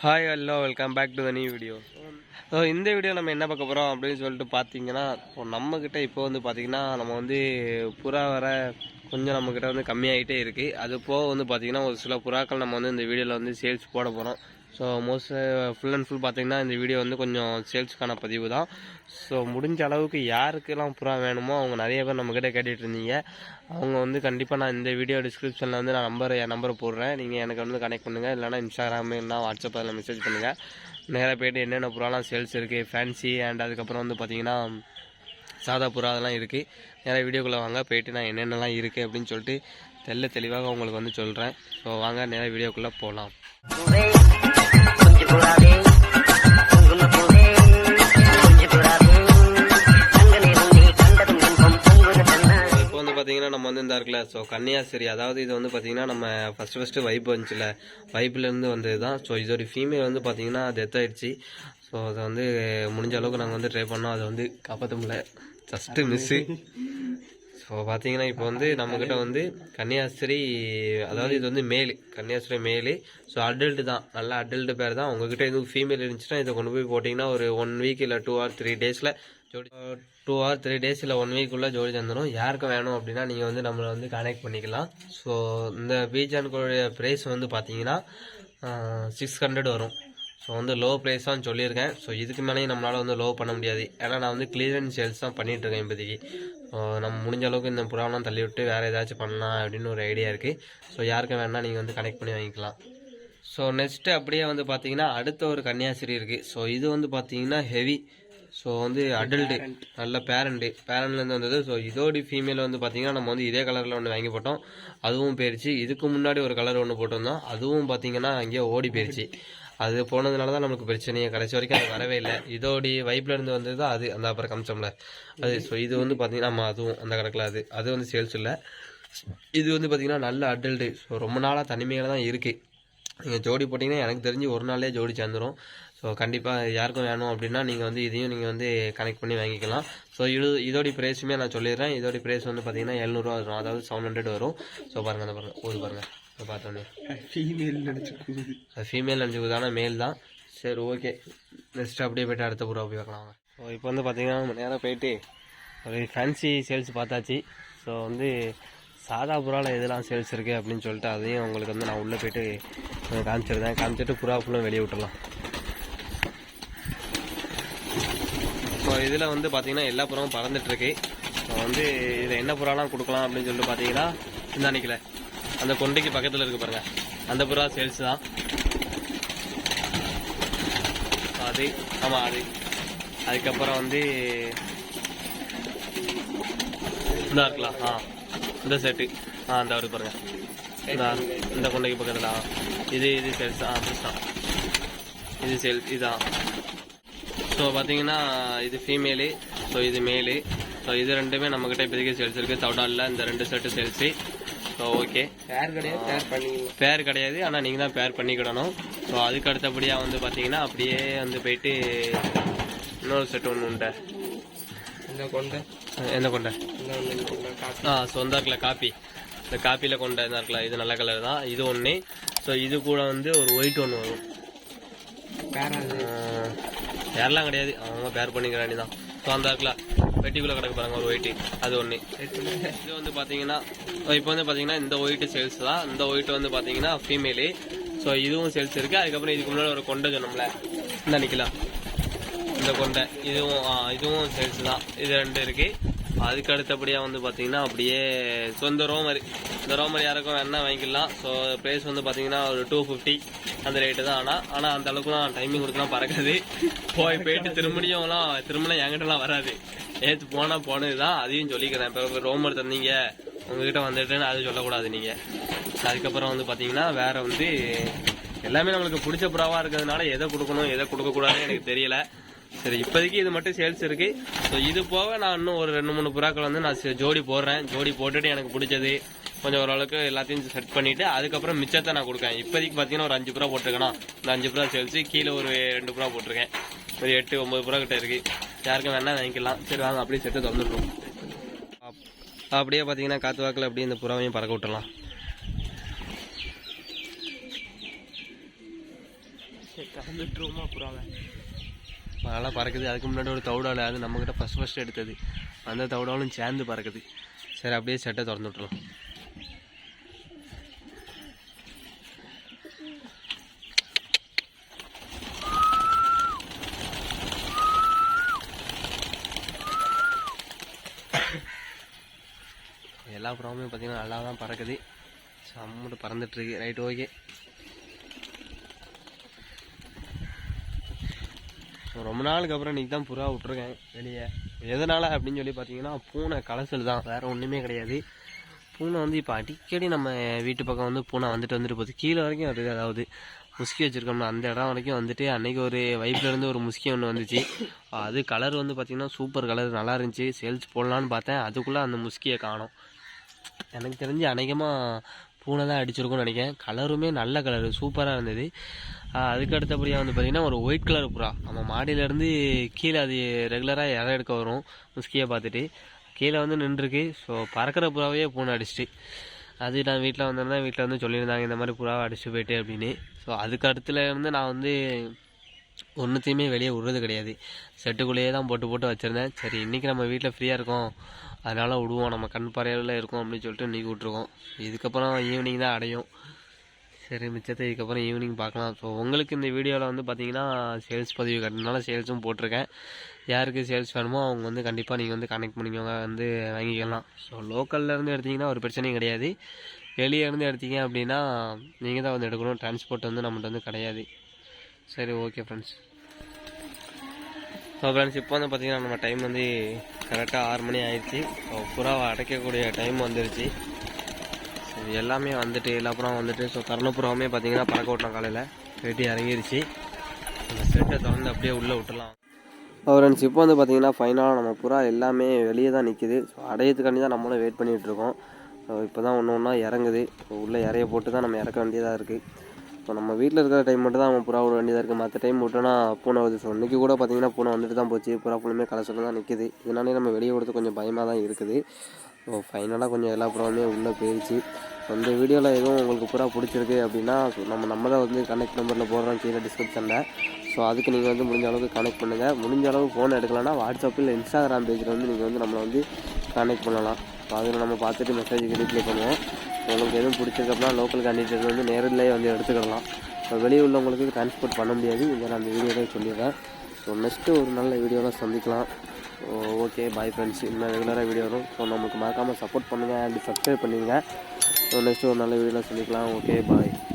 Hi hello welcome back to the new video so இந்த video நம்ம என்ன பார்க்க போகிறோம் அப்படின்னு சொல்லிட்டு பார்த்தீங்கன்னா இப்போ நம்மக்கிட்ட இப்போ வந்து பார்த்திங்கன்னா நம்ம வந்து புறா வர கொஞ்சம் நம்மக்கிட்ட வந்து கம்மியாகிட்டே இருக்குது அது போக வந்து பார்த்திங்கன்னா ஒரு சில புறாக்கள் நம்ம வந்து இந்த வீடியோவில் வந்து சேல்ஸ் போட போகிறோம் so most full uh, and full பார்த்திங்கன்னா இந்த வீடியோ வந்து கொஞ்சம் சேல்ஸ்க்கான பதிவு தான் ஸோ முடிஞ்ச அளவுக்கு யாருக்கெல்லாம் புறா வேணுமோ அவங்க நிறைய பேர் நம்மக்கிட்ட கேட்டுட்டு இருந்தீங்க. அவங்க வந்து கண்டிப்பாக நான் இந்த வீடியோ டிஸ்கிரிப்ஷனில் வந்து நான் நம்பர் என் நம்பரை போடுறேன். நீங்கள் எனக்கு வந்து கனெக்ட் பண்ணுங்கள் இல்லைனா இன்ஸ்டாகிராமு இல்லைனா வாட்ஸ்அப் அதில் மெசேஜ் பண்ணுங்கள் நேராக போய்ட்டு என்னென்ன புறாலாம் சேல்ஸ் இருக்குது ஃபேன்சி அண்ட் அதுக்கப்புறம் வந்து பார்த்திங்கன்னா சாதா புறா அதெல்லாம் இருக்குது நேராக வீடியோக்குள்ளே வாங்க. போயிட்டு நான் என்னென்னலாம் இருக்குது அப்படின்னு சொல்லிட்டு தெல்ல தெளிவாக உங்களுக்கு வந்து சொல்கிறேன் ஸோ வாங்க நேராக வீடியோக்குள்ளே போகலாம் ஸோ கன்னியாஸ்திரி அதாவது இது வந்து பார்த்தீங்கன்னா நம்ம ஃபஸ்ட்டு ஃபஸ்ட்டு வைப் வந்துச்சுல. வைப்லேருந்து வந்தது தான் ஸோ இதோட ஃபீமேல் வந்து பார்த்தீங்கன்னா டெத் ஆகிடுச்சு ஸோ அதை வந்து முடிஞ்ச அளவுக்கு நாங்கள் வந்து ட்ரை பண்ணோம். அதை வந்து காப்பாற்ற முடியல ஜஸ்ட்டு மிஸ்ஸு ஸோ பார்த்தீங்கன்னா இப்போ வந்து நம்மக்கிட்ட வந்து கன்னியாஸ்திரி அதாவது இது வந்து மேலு கன்னியாஸ்திரி மேலு ஸோ அடல்ட்டு தான். நல்ல அடல்ட்டு பேர் தான். உங்ககிட்ட எதுவும் ஃபீமேல் இருந்துச்சுன்னா இதை கொண்டு போய் போட்டிங்கன்னா ஒரு ஒன் வீக் இல்லை டூ ஆர் த்ரீ டேஸில் ஜோடி டூ ஆர் த்ரீ டேஸ் இல்லை ஒன் வீக்குள்ளே ஜோடி தந்துடும் யாருக்கு வேணும் அப்படின்னா நீங்கள் வந்து நம்மளை வந்து கனெக்ட் பண்ணிக்கலாம். ஸோ இந்த பீஜான்களுடைய ப்ரைஸ் வந்து பார்த்தீங்கன்னா சிக்ஸ் ஹண்ட்ரட் வரும். ஸோ வந்து லோ ப்ரைஸ் தான் சொல்லியிருக்கேன். ஸோ இதுக்கு மேலேயும் நம்மளால் வந்து லோ பண்ண முடியாது. ஏன்னா நான் வந்து கிளியரன்ஸ் சேல்ஸ் தான் பண்ணிகிட்ருக்கேன் இருக்கேன் இப்போதைக்கு. ஸோ நம்ம முடிஞ்ச அளவுக்கு இந்த புறாவெலாம் தள்ளி விட்டு வேறு ஏதாச்சும் பண்ணலாம் அப்படின்னு ஒரு ஐடியா இருக்குது ஸோ யாருக்கு வேணால் நீங்கள் வந்து கனெக்ட் பண்ணி வாங்கிக்கலாம். ஸோ நெக்ஸ்ட்டு அப்படியே வந்து பார்த்தீங்கன்னா அடுத்த ஒரு கன்னியாசிரி இருக்குது ஸோ இது வந்து பார்த்தீங்கன்னா ஹெவி ஸோ வந்து அடல்ட்டு நல்ல பேரண்ட்டு பேரண்ட்லேருந்து வந்தது. ஸோ இதோட ஃபீமேல் வந்து பார்த்தீங்கன்னா நம்ம வந்து இதே கலரில் ஒன்று வாங்கி போட்டோம். அதுவும் போயிடுச்சு இதுக்கு முன்னாடி ஒரு கலர் ஒன்று போட்டிருந்தோம். அதுவும் பார்த்தீங்கன்னா அங்கேயே ஓடி போயிடுச்சு அது போனதுனால தான் நமக்கு பிரச்சனையே. கடைசி வரைக்கும் அது வரவே இல்லை. இதோடி வைப்ல இருந்து வந்தது தான் அது. அந்த அப்புறம் கமிச்சோம்ல அது ஸோ இது வந்து பார்த்தீங்கன்னா ஆமாம் அதுவும் அந்த கணக்கில் அது. அது வந்து சேல்ஸ் இல்லை. இது வந்து பார்த்தீங்கன்னா நல்ல அடல்ட்டு ஸோ ரொம்ப நாளாக தனிமையில் தான் இருக்குது நீங்கள் ஜோடி போட்டிங்கன்னா எனக்கு தெரிஞ்சு ஒரு நாள்லேயே ஜோடி சேர்ந்துடும் ஸோ கண்டிப்பாக யாருக்கும் வேணும் அப்படின்னா நீங்கள் வந்து இதையும் நீங்கள் வந்து கனெக்ட் பண்ணி வாங்கிக்கலாம். ஸோ இது இதோடைய ப்ரைஸுமே நான் சொல்லிடுறேன். இதோடைய ப்ரைஸ் வந்து பார்த்தீங்கன்னா எழுநூறுவா வரும். அதாவது செவன் ஹண்ட்ரட் வரும். ஸோ பாருங்கள் அந்த பாருங்கள் ஊது பாருங்கள் இப்போ பார்த்தோன்னே. ஃபீமேல் அது ஃபீமேல் நினச்சிக்குதான மேல் தான். சரி ஓகே நெக்ஸ்ட் அப்படியே போய்ட்டு அடுத்த புறா போய் பார்க்கலாம் ஸோ இப்போ வந்து பார்த்தீங்கன்னா நேராக போயிட்டு ஒரு ஃபேன்சி சேல்ஸ் பார்த்தாச்சு. ஸோ வந்து சாதா புறாவில் எதெல்லாம் சேல்ஸ் இருக்குது அப்படின்னு சொல்லிட்டு அதையும் உங்களுக்கு வந்து நான் உள்ளே போயிட்டு காமிச்சிருந்தேன் காமிச்சிட்டு புறா ஃபுல்லும் வெளியே விட்டுடலாம். ஸோ இதில் வந்து பார்த்தீங்கன்னா எல்லா புறாவும் பறந்துட்டுருக்கு ஸோ வந்து இதில் என்ன புறாலாம் கொடுக்கலாம் அப்படின்னு சொல்லிட்டு பார்த்தீங்கன்னா இந்த அன்னைக்கில் அந்த கொண்டைக்கு பக்கத்தில் இருக்கு பாருங்க. அந்த புறா சேல்ஸ் தான். அது ஆமாம் அது. அதுக்கப்புறம் வந்து இதாக இருக்கலாம். ஆ. இந்த செட்டு ஆ இந்த வருது பாருங்க. இந்த கொண்டைக்கு பக்கத்தில். இது இது சேல்ஸ் ஆ தான். இது சேல் இதான் ஸோ பார்த்தீங்கன்னா இது ஃபீமேலு ஸோ இது மேலு ஸோ இது ரெண்டுமே நம்மக்கிட்ட இப்போதைக்கு சேல்ஸ் இருக்குது தவுடாலில் இந்த ரெண்டு செட்டு சேல்ஸு ஸோ ஓகே பேர் கிடையாது பேர் பண்ணிக்கலாம் பேர் கிடையாது. ஆனால் நீங்கள் தான் பேர் பண்ணிக்கிடணும். ஸோ அதுக்கு அடுத்தபடியாக வந்து பார்த்தீங்கன்னா அப்படியே வந்து போயிட்டு இன்னொரு செட் ஒன்று உண்டு. இந்த கொண்ட. எந்த கொண்டை? இந்த ஆ சொந்தா இருக்குல்ல காப்பி இந்த காப்பியில் கொண்ட இதா இருக்குல்ல இது நல்ல கலர் தான். இது ஒன்று ஸோ இது கூட வந்து ஒரு ஒயிட் ஒன்று வரும். பேராது பேர்லாம் கிடையாது. அவங்க பேர் பண்ணிக்கிறாண்டி தான். ஸோ அந்த இருக்குல்ல பெட்டிக்குள்ளே கிடக்கு பாருங்க ஒரு ஒயிட்டு அது ஒன்று இது வந்து பார்த்தீங்கன்னா இப்போ வந்து பார்த்தீங்கன்னா இந்த ஒயிட் சேல்ஸ் தான். இந்த ஒயிட்டு வந்து பார்த்தீங்கன்னா ஃபீமேலு ஸோ இதுவும் சேல்ஸ் இருக்குது அதுக்கப்புறம் இதுக்கு முன்னாடி ஒரு கொண்டை சொன்னோம்ல. இந்த நிற்கலாம் இந்த கொண்டை. இதுவும் ஆ, இதுவும் சேல்ஸ் தான். இது ரெண்டு இருக்குது அதுக்கு அடுத்தபடியாக வந்து பார்த்தீங்கன்னா அப்படியே ஸோ இந்த ரோமர் இந்த ரோமர் யாருக்கும் வேணா வாங்கிக்கலாம். ஸோ ப்ரைஸ் வந்து பார்த்தீங்கன்னா ஒரு டூ ஃபிஃப்டி அந்த ரேட்டு தான். ஆனால் ஆனால் அந்த அளவுக்குலாம் டைமிங் கொடுத்துலாம் பறக்காது. போய் போயிட்டு திரும்பியும்லாம் திரும்பினா என்கிட்டலாம் வராது. நேற்று போனால் போனது தான். அதையும் சொல்லிக்கிறேன். இப்போ ரோமர் தந்தீங்க. உங்ககிட்ட வந்துட்டுன்னு அது சொல்லக்கூடாது நீங்கள் அதுக்கப்புறம் வந்து பார்த்தீங்கன்னா வேற வந்து எல்லாமே நம்மளுக்கு பிடிச்ச புறாவாக இருக்கிறதுனால எதை கொடுக்கணும் எதை கொடுக்கக்கூடாதுன்னு எனக்கு தெரியல. சரி இப்போதைக்கு இது மட்டும் சேல்ஸ் இருக்கு. ஸோ இது போக நான் இன்னும் ஒரு ரெண்டு மூணு புறாக்கள் வந்து நான் ஜோடி போடுறேன். ஜோடி போட்டுட்டு எனக்கு பிடிச்சது கொஞ்சம் ஓரளவுக்கு எல்லாத்தையும் செட் பண்ணிவிட்டு அதுக்கப்புறம் மிச்சத்தை நான் கொடுக்கேன் இப்போதைக்கு பார்த்தீங்கன்னா ஒரு அஞ்சு புறா போட்டிருக்கேனா? இந்த அஞ்சு புறா சேல்ஸ் கீழே ஒரு ரெண்டு புறா போட்டிருக்கேன். ஒரு எட்டு ஒம்பது புறா கிட்ட இருக்கு. யாருக்கும் வேணால் வாங்கிக்கலாம். சரி வாங்க அப்படியே செட்டு திறந்துட்டுருவோம் அப்படியே பார்த்தீங்கன்னா காத்து வாக்கில் அப்படியே இந்த புறாவையும் பறக்க விட்டுலாம் சரி கலந்துட்டுருவோமா புறாவை? நல்லா பறக்குது. அதுக்கு முன்னாடி ஒரு தவிடாவில் அது நம்மக்கிட்ட ஃபஸ்ட் ஃபஸ்ட் எடுத்தது. அந்த தவுடாலும் சேர்ந்து பறக்குது. சரி அப்படியே செட்டை திறந்து விட்றலாம் எல்லா ப்ராப்ளமும் பார்த்தீங்கன்னா நல்லா தான் பறக்குது. சம்முட்டு பறந்துட்டுருக்கு. ரைட் ஓகே ரொம்ப நாளுக்கு அப்புறம் இன்றைக்கி தான் புறா விட்ருக்கேன் வெளியே. எதனால் அப்படின்னு சொல்லி பார்த்தீங்கன்னா பூனை கலசல் தான். வேறு ஒன்றுமே கிடையாது. பூனை வந்து இப்போ அடிக்கடி நம்ம வீட்டு பக்கம் வந்து பூனை வந்துட்டு வந்துட்டு போகுது. கீழே வரைக்கும் வருது அதாவது முஸ்கி வச்சுருக்கோம்னா அந்த இடம் வரைக்கும் வந்துட்டு அன்றைக்கி ஒரு வைப்லேருந்து ஒரு முஸ்கி ஒன்று வந்துச்சு. அது கலர் வந்து பார்த்திங்கன்னா சூப்பர் கலர் நல்லா இருந்துச்சு. சேல்ஸ் போடலான்னு பார்த்தேன். அதுக்குள்ளே அந்த முஸ்கியை காணோம். எனக்கு தெரிஞ்சு அநேகமாக பூனை தான் அடிச்சிருக்கும்னு நினைக்கிறேன். கலருமே நல்ல கலர் சூப்பராக இருந்தது. அதுக்கு அடுத்தபடியாக வந்து பார்த்திங்கன்னா ஒரு ஒயிட் கலர் புறா. நம்ம மாடியிலேருந்து கீழே அது ரெகுலராக இறை எடுக்க வரும். முஸ்கியை பார்த்துட்டு. கீழே வந்து நின்றுருக்கு. ஸோ பறக்கிற புறாவே பூனை அடிச்சிட்டு. அது நான் வீட்டில் வந்திருந்தேன் வீட்டில் வந்து சொல்லியிருந்தாங்க இந்த மாதிரி புறாவை அடிச்சுட்டு போயிட்டு அப்படின்னு. ஸோ அதுக்கு அடுத்துல இருந்து நான் வந்து ஒன்றுத்தையுமே வெளியே விடுறது கிடையாது. செட்டுக்குள்ளேயே தான் போட்டு போட்டு வச்சுருந்தேன். சரி இன்றைக்கி நம்ம வீட்டில் ஃப்ரீயாக இருக்கோம். அதனால் விடுவோம். நம்ம கண் பறையில் இருக்கோம் அப்படின்னு சொல்லிட்டு இன்றைக்கி விட்ருக்கோம் இதுக்கப்புறம் ஈவினிங் தான் அடையும். சரி மிச்சத்தை இதுக்கப்புறம் ஈவினிங் பார்க்கலாம். ஸோ உங்களுக்கு இந்த வீடியோவில் வந்து பார்த்தீங்கன்னா சேல்ஸ் பதிவு கட்டினால சேல்ஸும் போட்டிருக்கேன். யாருக்கு சேல்ஸ் வேணுமோ அவங்க வந்து கண்டிப்பாக நீங்கள் வந்து கனெக்ட் பண்ணிக்கோங்க. வந்து வாங்கிக்கலாம். ஸோ லோக்கல்லேருந்து எடுத்தீங்கன்னா ஒரு பிரச்சனையும் கிடையாது. வெளியே இருந்து எடுத்தீங்க அப்படின்னா நீங்கள் தான் வந்து எடுக்கணும். டிரான்ஸ்போர்ட் வந்து நம்மகிட்ட வந்து கிடையாது. சரி ஓகே ஃப்ரெண்ட்ஸ் ஸோ ஃப்ரெண்ட்ஸ் இப்போ வந்து பார்த்திங்கன்னா நம்ம டைம் வந்து கரெக்டாக ஆறு மணி ஆயிடுச்சு. ஸோ புறாவை அடைக்கக்கூடிய டைம் வந்துருச்சு. ஸோ எல்லாமே வந்துட்டு எல்லா புறாவும் வந்துட்டு ஸோ கருணப்புறாவுமே பார்த்தீங்கன்னா பறக்க விட்டோம் காலையில். வெட்டி இறங்கிருச்சு. அந்த செட்டை திறந்து அப்படியே உள்ளே விட்டுலாம் ஃப்ரெண்ட்ஸ் இப்போ வந்து பார்த்தீங்கன்னா ஃபைனலாக நம்ம புறா எல்லாமே வெளியே தான் நிற்கிது ஸோ அடையிறதுக்காண்டி தான் நம்மளும் வெயிட் பண்ணிகிட்ருக்கோம் ஸோ இப்போ தான் ஒன்று ஒன்றா இறங்குது. ஸோ உள்ளே இறைய போட்டு தான் நம்ம இறக்க வேண்டியதாக இருக்குது ஸோ நம்ம வீட்டில் இருக்கிற டைம் மட்டும் தான் நம்ம புறா விட வேண்டியதாக இருக்குது மற்ற டைம் விட்டோன்னா பூனை வருது. ஸோ இன்றைக்கி கூட பார்த்தீங்கன்னா பூனை வந்துட்டு தான் போச்சு. புறா ஃபுல்லுமே கலசல் தான் நிற்கிது இதனாலே நம்ம வெளியே கொடுத்து கொஞ்சம் பயமாக தான் இருக்குது. ஸோ ஃபைனலாக கொஞ்சம் எல்லா புறாவுமே உள்ளே போயிடுச்சு அந்த வீடியோவில் எதுவும் உங்களுக்கு புறா பிடிச்சிருக்கு அப்படின்னா ஸோ நம்ம நம்ம தான் வந்து கனெக்ட் நம்பரில் போடுறோம் கீழே டிஸ்கிரிப்ஷனில் ஸோ அதுக்கு நீங்கள் வந்து முடிஞ்ச அளவுக்கு கனெக்ட் பண்ணுங்கள் முடிஞ்ச அளவு ஃபோன் எடுக்கலைன்னா வாட்ஸ்அப்பில் இன்ஸ்டாகிராம் பேஜில் வந்து நீங்கள் வந்து நம்மளை வந்து கனெக்ட் பண்ணலாம். ஸோ அதில் நம்ம பார்த்துட்டு மெசேஜ் ரிப்ளை பண்ணுவோம். உங்களுக்கு எதுவும் பிடிச்சிருக்கப்பலாம் லோக்கல் கேண்டிடேட் வந்து நேரிலேயே வந்து எடுத்துக்கிடலாம் ஸோ வெளியே உள்ளவங்களுக்கு டிரான்ஸ்போர்ட் பண்ண முடியாது. இதை நான் அந்த வீடியோவே சொல்லிடுறேன். ஸோ நெக்ஸ்ட்டு ஒரு நல்ல வீடியோவில் சந்திக்கலாம். ஓகே பாய் ஃப்ரெண்ட்ஸ் இன்னும் ரெகுலராக வீடியோ வரும். ஸோ நமக்கு மறக்காமல் சப்போர்ட் பண்ணுங்கள் அண்ட் சப்ஸ்கிரைப் பண்ணிடுங்க ஸோ நெக்ஸ்ட்டு ஒரு நல்ல வீடியோவில் சந்திக்கலாம். Okay bye